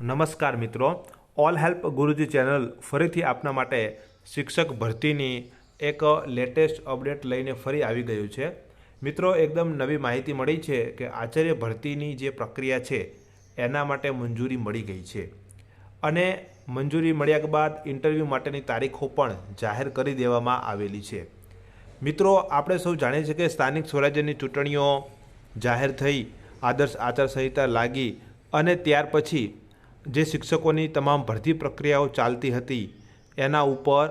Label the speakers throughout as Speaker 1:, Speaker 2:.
Speaker 1: નમસ્કાર મિત્રો. All help ગુરુજી channel ફરીથી આપના માટે શિક્ષક ભરતીની એક લેટેસ્ટ અપડેટ લઈને ફરી આવી ગયું છે. મિત્રો, એકદમ નવી માહિતી મળી છે કે આચાર્ય ભરતીની જે પ્રક્રિયા છે, એના માટે મંજૂરી મળી ગઈ છે. અને મંજૂરી મળ્યા બાદ ઇન્ટરવ્યૂ માટેની તારીખો પણ જાહેર કરી દેવામાં આવેલી છે. મિત્રો, આપણે સૌ જાણીએ છીએ કે સ્થાનિક સ્વરાજ્યની ચૂંટણીઓ જાહેર થઈ, આદર્શ આચારસંહિતા લાગી અને ત્યાર પછી જે શિક્ષકોની તમામ ભરતી પ્રક્રિયાઓ ચાલતી હતી, એના ઉપર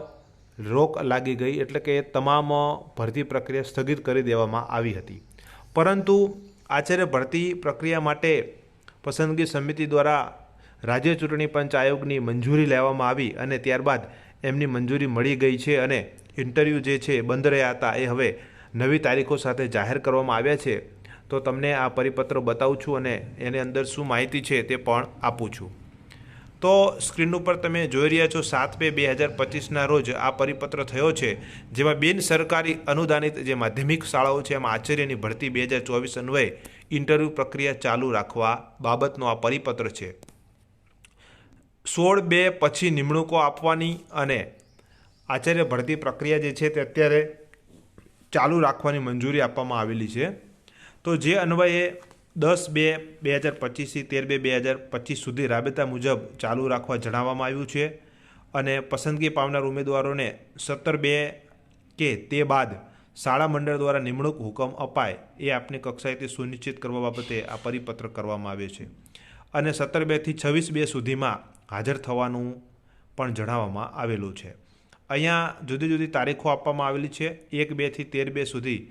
Speaker 1: રોક લાગી ગઈ એટલે કે તમામ ભરતી પ્રક્રિયા સ્થગિત કરી દેવામાં આવી હતી. પરંતુ આચાર્ય ભરતી પ્રક્રિયા માટે પસંદગી સમિતિ દ્વારા રાજ્ય ચૂંટણી પંચ આયોગની મંજૂરી લેવામાં આવી અને ત્યારબાદ એમની મંજૂરી મળી ગઈ છે અને ઇન્ટરવ્યૂ જે છે બંધ રહ્યા હતા એ હવે નવી તારીખો સાથે જાહેર કરવામાં આવ્યા છે. તો તમને આ પરિપત્ર બતાવું છું અને એની અંદર શું માહિતી છે તે પણ આપું છું. તો સ્ક્રીન ઉપર તમે જોઈ રહ્યા છો સાત બે બે હજાર પચીસના રોજ આ પરિપત્ર થયો છે, જેમાં બિન સરકારી અનુદાનિત જે માધ્યમિક શાળાઓ છે, એમાં આચાર્યની ભરતી બે હજાર ચોવીસ અન્વયે ઇન્ટરવ્યૂ પ્રક્રિયા ચાલુ રાખવા બાબતનો આ પરિપત્ર છે. સોળ બે પછી નિમણૂકો આપવાની અને આચાર્ય ભરતી પ્રક્રિયા જે છે તે અત્યારે ચાલુ રાખવાની મંજૂરી આપવામાં આવેલી છે. તો જે અન્વયે દસ બે બે હજાર પચીસથી તેર બે બે હજાર પચીસ સુધી રાબેતા મુજબ ચાલુ રાખવા જણાવવામાં આવ્યું છે અને પસંદગી પામનાર ઉમેદવારોને સત્તર બે કે તે બાદ શાળા મંડળ દ્વારા નિમણૂક હુકમ અપાય એ આપની કક્ષાએથી સુનિશ્ચિત કરવા બાબતે આ પરિપત્ર કરવામાં આવે છે. અને સત્તર બેથી છવ્વીસ બે સુધીમાં હાજર થવાનું પણ જણાવવામાં આવેલું છે. અહીંયા જુદી જુદી તારીખો આપવામાં આવેલી છે. એક બેથી તેર બે સુધી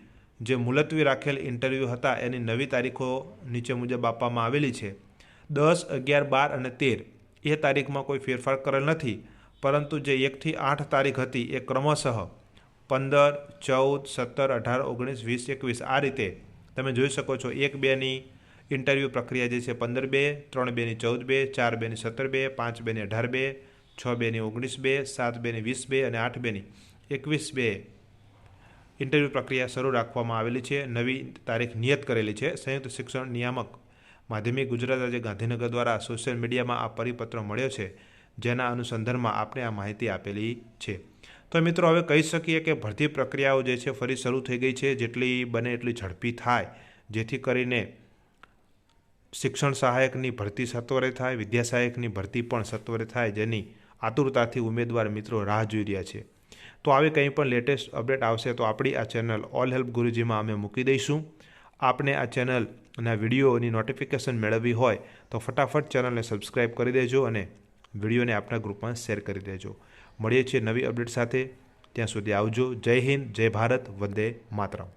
Speaker 1: જે મુલતવી રાખેલ ઇન્ટરવ્યૂ હતા, એની નવી તારીખો નીચે મુજબ આપવામાં આવેલી છે. દસ, અગિયાર, બાર અને તેર. એ તારીખમાં કોઈ ફેરફાર કરેલ નથી, પરંતુ જે એકથી આઠ તારીખ હતી એ ક્રમશઃ પંદર, ચૌદ, સત્તર, અઢાર, ઓગણીસ, વીસ, એકવીસ, આ રીતે. તમે જોઈ શકો છો, એક બેની ઇન્ટરવ્યૂ પ્રક્રિયા જે છે પંદર બે, ત્રણ બેની ચૌદ બે, ચાર બેની સત્તર બે, પાંચ બેની અઢાર બે, છ બેની ઓગણીસ બે, સાત બેની વીસ બે અને આઠ બેની એકવીસ બે. ઇન્ટરવ્યૂ પ્રક્રિયા શરૂ રાખવામાં આવેલી છે. નવી તારીખ નિયત કરેલી છે. સંયુક્ત શિક્ષણ નિયામક માધ્યમિક ગુજરાત રાજ્ય ગાંધીનગર દ્વારા સોશિયલ મીડિયામાં આ પરિપત્ર મળ્યો છે, જેના અનુસંધાનમાં આપણે આ માહિતી આપેલી છે. તો મિત્રો, હવે કહી શકીએ કે ભરતી પ્રક્રિયાઓ જે છે ફરી શરૂ થઈ ગઈ છે. જેટલી બને એટલી ઝડપી થાય, જેથી કરીને શિક્ષણ સહાયકની ભરતી સત્વરે થાય, વિદ્યા સહાયકની ભરતી પણ સત્વરે થાય, જેની આતુરતાથી ઉમેદવાર મિત્રો રાહ જોઈ રહ્યા છે. તો આવી કંઈ પણ લેટેસ્ટ અપડેટ આવશે તો આપણી આ ચેનલ ઓલ હેલ્પ ગુરુજીમાં અમે મૂકી દઈશું. આપને આ ચેનલના વિડીયોની નોટિફિકેશન મેળવવી હોય તો ફટાફટ ચેનલને સબસ્ક્રાઈબ કરી દેજો અને વિડીયોને આપણા ગ્રુપમાં શેર કરી દેજો. મળીએ છીએ નવી અપડેટ સાથે. ત્યાં સુધી આવજો. જય હિન્દ, જય ભારત, વંદે માતરમ.